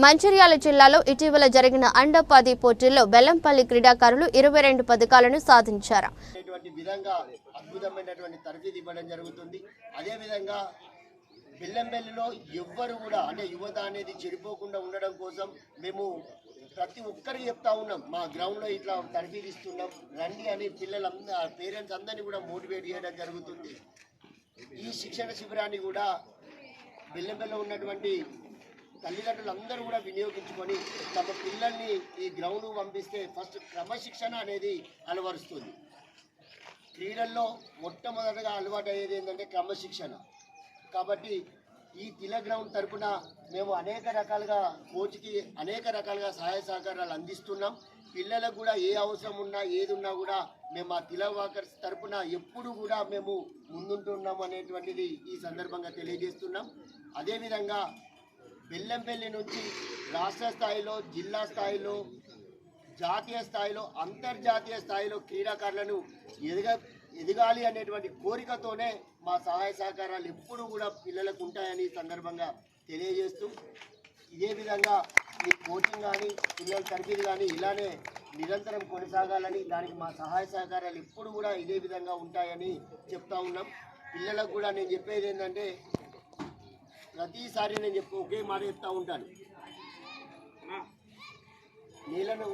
మంచిర్యాల జిల్లాలో ఇటీవల జరిగిన అండర్ పది పోటీల్లో బెల్లంపల్లి క్రీడాకారులు ఇరవై రెండు పథకాలను సాధించారు. అనేటువంటి విధంగా అద్భుతమైనటువంటి ఇవ్వడం జరుగుతుంది. అదేవిధంగా బెల్లంబెల్లిలో ఎవ్వరు కూడా అంటే యువత అనేది చెడిపోకుండా ఉండడం కోసం మేము ప్రతి ఒక్కరికి చెప్తా ఉన్నాం. మా గ్రౌండ్లో ఇట్లా తరఫీదు ఇస్తున్నాం. రండి అని పిల్లలందరూ పేరెంట్స్ అందరినీ కూడా మోటివేట్ చేయడం జరుగుతుంది. ఈ శిక్షణ శిబిరాన్ని కూడా బెల్లంబెల్లో ఉన్నటువంటి తల్లిదండ్రులందరూ కూడా వినియోగించుకొని తమ పిల్లల్ని ఈ గ్రౌండ్ పంపిస్తే ఫస్ట్ క్రమశిక్షణ అనేది అలవరుస్తుంది. క్రీడల్లో మొట్టమొదటగా అలవాటు అయ్యేది ఏంటంటే క్రమశిక్షణ. కాబట్టి ఈ తిల గ్రౌండ్ తరపున మేము అనేక రకాలుగా కోచ్కి అనేక రకాలుగా సహాయ సహకారాలు అందిస్తున్నాం. పిల్లలకు కూడా ఏ అవసరం ఉన్నా ఏది ఉన్నా కూడా మేము ఆ తిల వాకర్స్ తరపున ఎప్పుడు కూడా మేము ముందుంటున్నాం అనేటువంటిది ఈ సందర్భంగా తెలియజేస్తున్నాం. అదేవిధంగా బెల్లంపల్లి నుంచి రాష్ట్ర స్థాయిలో జిల్లా స్థాయిలో జాతీయ స్థాయిలో అంతర్జాతీయ స్థాయిలో క్రీడాకారులను ఎదగ ఎదగాలి అనేటువంటి కోరికతోనే మా సహాయ సహకారాలు ఎప్పుడు కూడా పిల్లలకు ఉంటాయని సందర్భంగా తెలియజేస్తూ ఇదే విధంగా మీ కోచింగ్ కానీ పిల్లల తరఫీదు కానీ ఇలానే నిరంతరం కొనసాగాలని దానికి మా సహాయ సహకారాలు ఎప్పుడు కూడా ఇదే విధంగా ఉంటాయని చెప్తా ఉన్నాం. పిల్లలకు కూడా నేను చెప్పేది ఏంటంటే ప్రతిసారి నేను చెప్పు ఒకే మాట చెప్తా ఉంటాను. నీళ్ళను